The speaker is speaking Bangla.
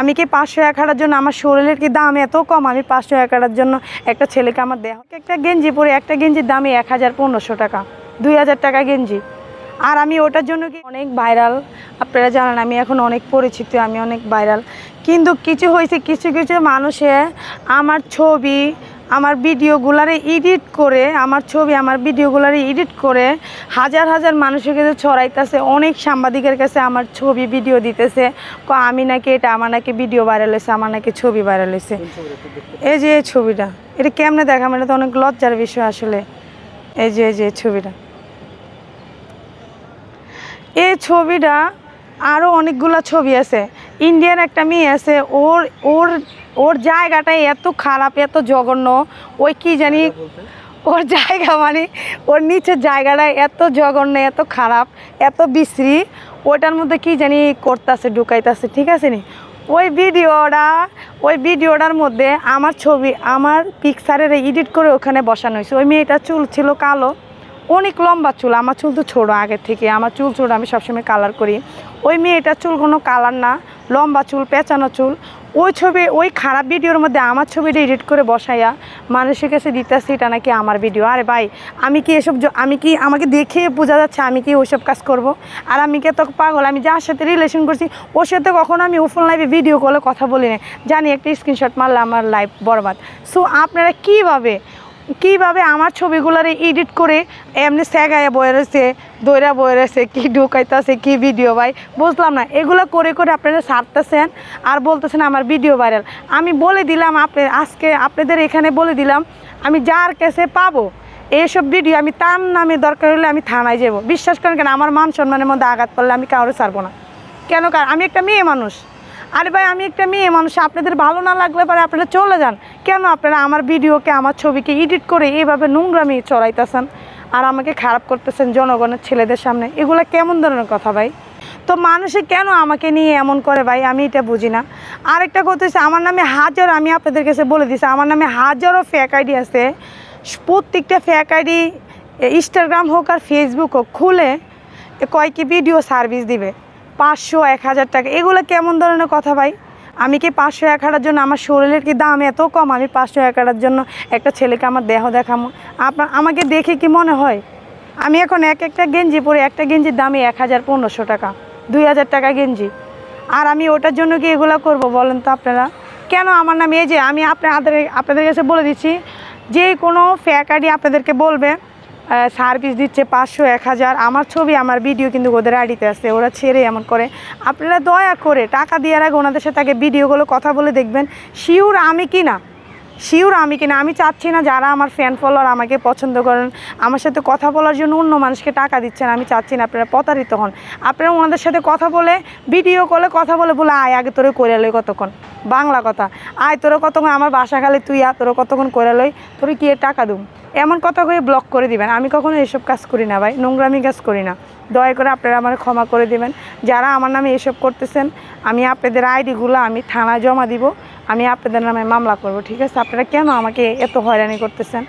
আমি কি পাঁচশো এক হাজার জন্য? আমার শরীরের কি দাম এত কম? আমি পাঁচশো এক হাজার জন্য একটা ছেলেকে আমার দেহ একটা গেঞ্জি পরে একটা গেঞ্জির দামই এক হাজার পনেরোশো টাকা, দুই হাজার টাকা গেঞ্জি। আর আমি ওটার জন্য কি অনেক ভাইরাল? আপনারা জানেন, আমি এখন অনেক পরিচিত, আমি অনেক ভাইরাল। কিন্তু কিছু হয়েছে, কিছু কিছু মানুষে আমার ছবি আমার ভিডিওগুলারে এডিট করে আমার ছবি আমার ভিডিওগুলারে এডিট করে হাজার হাজার মানুষের কাছে ছড়াইতেছে অনেক সাংবাদিকের কাছে আমার ছবি ভিডিও দিতেছে। ক আমি নাকি এটা আমার নাকি ভিডিও ভাইরাল হয়েছে আমার নাকি ছবি ভাইরাল হয়েছে। এই যে এই ছবিটা এটা কেমনে দেখাম এটা তো অনেক লজ্জার বিষয় আসলে। এই যে এই যে ছবিটা। এই ছবিটা আরও অনেকগুলো ছবি আছে। ইন্ডিয়ার একটা মেয়ে আছে ওর ওর ওর জায়গাটা এত খারাপ এত জঘন্য ওই কি জানি ওর জায়গা মানে ওর নিচের জায়গাটা এত জঘন্য এত খারাপ এত বিশ্রী ওইটার মধ্যে কি জানি করতেছে ঢুকাইতেছে ঠিক আছে নি? ওই ভিডিওটা ওই ভিডিওটার মধ্যে আমার ছবি আমার পিকচারের এডিট করে ওখানে বসানো হয়েছে। ওই মেয়েটার চুল ছিল কালো। অনেক লম্বা চুল, আমার চুল তো ছোটো আগের থেকে, আমার চুল ছোটো, আমি সবসময় কালার করি। ওই মেয়েটার চুল কোনো কালার না, লম্বা চুল, পেঁচানো চুল। ওই ছবি, ওই খারাপ ভিডিওর মধ্যে আমার ছবিটা এডিট করে বসাইয়া মানুষের কাছে দিতেছি, এটা নাকি আমার ভিডিও আরে ভাই, আমি কি এসব আমি কি আমাকে দেখে বোঝা যাচ্ছে আমি কি ওইসব কাজ করব? আর আমি কি তো পাগল? আমি যার সাথে রিলেশন করছি, ওর সাথে কখনো আমি ওফোন লাইভে ভিডিও কলে কথা বলি না জানি একটা স্ক্রিনশট মারলে আমার লাইফ বরবাদ। সো আপনারা কীভাবে কীভাবে আমার ছবিগুলোরে এডিট করে এমনি স্যাগায় বয়ে রয়েছে, দইরা বয়ে রয়েছে, কী ঢুকাইতেছে, কী ভিডিও ভাই, বুঝলাম না। এগুলো করে করে আপনারা সারতেছেন আর বলতেছেন আমার ভিডিও ভাইরাল আমি বলে দিলাম আপনি, আজকে আপনাদের এখানে বলে দিলাম, আমি যার কাছে পাবো, এইসব ভিডিও আমি তার নামে দরকার হলে আমি থানায় যাব। বিশ্বাস করেন কেন, আমার মান সম্মানের মধ্যে আঘাত করলে আমি কারও ছাড়বো না। কেন কার, আমি একটা মেয়ে মানুষ। আরে ভাই, আমি একটা মেয়ে মানুষ, আপনাদের ভালো না লাগলে পরে আপনারা চলে যান। কেন আপনারা আমার ভিডিওকে, আমার ছবিকে এডিট করে এইভাবে নোংরামি চড়াইতেছেন? আর আমাকে খারাপ করতেছেন জনগণের ছেলেদের সামনে। এগুলো কেমন ধরনের কথা ভাই? তো মানুষে কেন আমাকে নিয়ে এমন করে ভাই? আমি এটা বুঝি না। আরেকটা কথা হচ্ছে, আমার নামে হাজার, আমি আপনাদের কাছে বলে দিছি, আমার নামে হাজারও ফেক আইডি আছে। প্রত্যেকটা ফেক আইডি ইনস্টাগ্রাম হোক আর ফেসবুক হোক, খুলে এ কয় কি ভিডিও সার্ভিস দিবে। পাঁচশো, এক হাজার টাকা। এগুলো কেমন ধরনের কথা ভাই? আমি কি পাঁচশো, এক হাজার জন্য আমার শরীরের কি দাম এত কম? আমি পাঁচশো, এক হাজার জন্য একটা ছেলেকে আমার দেহ দেখামো আপনার আমাকে দেখে কি মনে হয়? আমি এখন এক একটা গেঞ্জি পরে একটা গেঞ্জির দামই এক হাজার পনেরোশো টাকা, দুই হাজার টাকা গেঞ্জি। আর আমি ওটার জন্য কি এগুলো করব বলেন তো আপনারা? কেন আমার নাম এই যে আমি আপনাদের আপনাদের কাছে বলে দিচ্ছি, যে কোনো ফ্যাক আইডি আপনাদেরকে বলবে সার্ভিস দিচ্ছে পাঁচশো, এক হাজার। আমার ছবি, আমার ভিডিও কিন্তু ওদের আইডিতে আছে, ওরা ছেড়ে এমন করে। আপনারা দয়া করে টাকা দেওয়ার আগে ওনাদের সাথে আগে ভিডিওগুলো, কথা বলে দেখবেন, শিওর আমি কি না শিওর আমি কিনা? আমি চাচ্ছি না যারা আমার ফ্যান ফলোয়ার আমাকে পছন্দ করেন, আমার সাথে কথা বলার জন্য অন্য মানুষকে টাকা দিচ্ছেন, আমি চাচ্ছি না আপনারা প্রতারিত হন। আপনারা ওনাদের সাথে কথা বলে, ভিডিও কলে কথা বলে বলে, আয়, আগে তোরে করে লই কতক্ষণ? বাংলা কথা। আয়, তোরা কতক্ষণ? আমার বাসা খালি তুই আ তোরা কতক্ষণ করে লই? তোরে কি টাকা দুম এমন কথা কয়ে ব্লক করে দিবেন। আমি কখনো এসব কাজ করি না ভাই, নোংরামি কাজ করি না। দয়া করে আপনারা আমার ক্ষমা করে দিবেন। যারা আমার নামে এসব করতেছেন, আমি আপনাদের আইডিগুলো আমি থানায় জমা দিব। আমি আপনাদের নামে মামলা করব, ঠিক আছে? আপনারা কেন আমাকে এত হয়রানি করতেছেন?